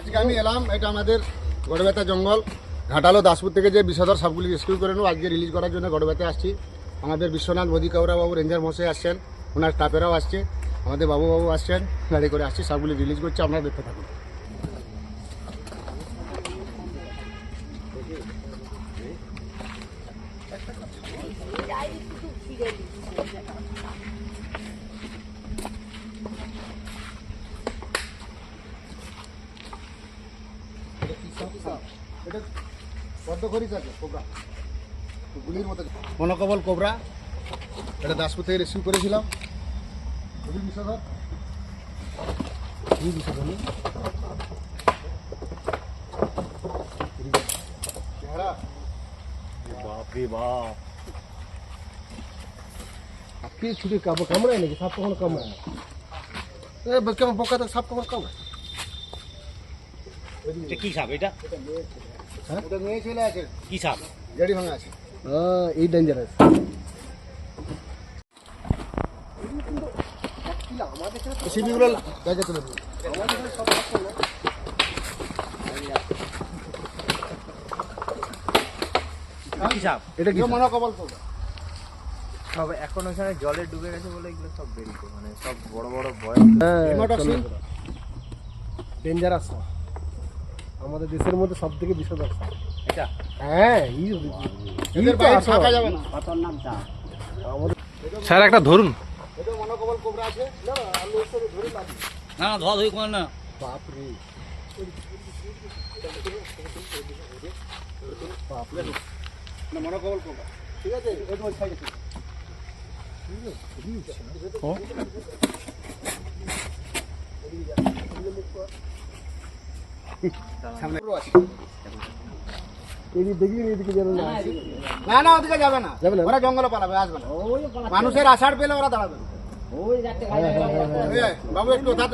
আজকে আমি এলাম, এটা আমাদের গড়বেতা জঙ্গল। ঘাটালো, দাসপুর থেকে যে বিষধর সাপগুলি রেস্কিউ করে নেব, আজকে রিলিজ করার জন্য গড়বেতে আসছি। আমাদের বিশ্বনাথ মোদী কাউরা বাবু, রেঞ্জার মশাই আসছেন। ওনার স্টাফেরাও আসছে। আমাদের বাবু বাবু আসছেন গাড়ি করে আসছি সাপগুলি রিলিজ করছে, আপনারা দেখতে থাকুন। এটা পদ্ম খরিস আছে কোবরা। গুলির মতো। মনোকবল কোবরা। এটা দাসপুর থেকে রেসিভ করেছিলাম। খুবই বিষধর খুবই বিষধর বাপরে বাপ। আপনি ছুটি কামড়ায় নাকি? সাপ কখনো কামড়ায়? না কেমন বোকা সাপ কখনো কামড়ায়? কি সাপ? এটা? হ্যাঁ? ওটা মেয়ে ছেলে আছে কি সাপ? গাড়ি ভাঙা আছে। এই ডেঞ্জারাস সিবিগুলো জায়গা তুলে দিন। কি সাপ? এটা কি এটা মনোকবল কোবরা সব এখন ওখানে জলে ডুবে গেছে বলে এগুলো সব বেরিয়েছে মানে সব বড় বড় ভয়। হেমাটক্সিন ডেঞ্জারাস আমাদের দেশের মধ্যে সব থেকে সাপ এটা? হ্যাঁ থাকা যাবে না। স্যার একটা ধরুন। এটা মনোকবল কোবরা আছে। না ধরে ধোয়া ধুই বাপ রে না মনোকবল কোবরা। ঠিক আছে? এটা ওই সাইডে সামনে না। না না ওদিকে যাবে না। ওরা জঙ্গলে পালাবে আসবে না। মানুষের আষাঢ় পেলে ওরা দাঁড়াবে। না। এই, বাবু একটু যা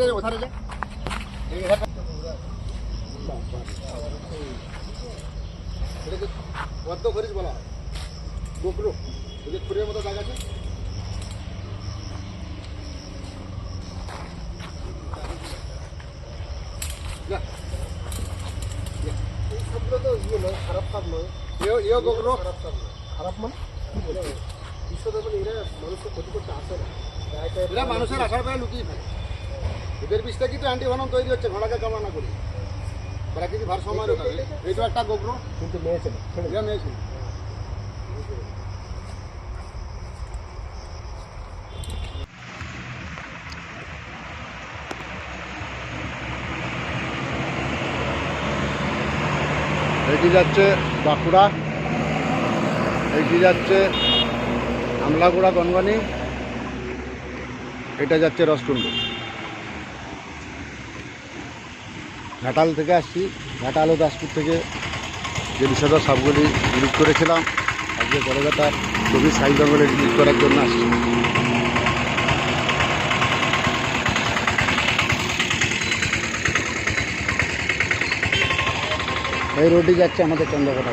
পদ্ম খরিস বলা হয়? গোকরো। ওই মতো দাগ আছে যা। এই সাপগুলো তো ইয়ে নয় খারাপ সাপ নয়। এও এও গোকরো খারাপ সাপ নয়। খারাপ মানে? কি বলে বিষধর মানে এরা মানুষকে ক্ষতি করতে আসে না। এরা মানুষের পেলে লুকিয়ে থাকে। এদের বিষ থেকে তো অ্যান্টিভেনম তৈরি হচ্ছে ঘোড়াকে কামনা করি। প্রাকৃতিক ভারসাম্য। এই তো একটা গোগ্র কিন্তু মেয়ে ছেলে মেয়ে এটা এটি যাচ্ছে বাঁকুড়া এটি যাচ্ছে আমলাগুড়া, গনগনি, এটা যাচ্ছে রসকুন্ডু। ঘাটাল থেকে আসছি ঘাটাল ও দাসপুর থেকে যে বিষধর সাপগুলি রিলিজ করেছিলাম, আজকে কলকাতার গভীর সাই জঙ্গলে রিলিজ করার জন্য আসছি। এই রোডে যাচ্ছে আমাদের চন্দ্রকোনা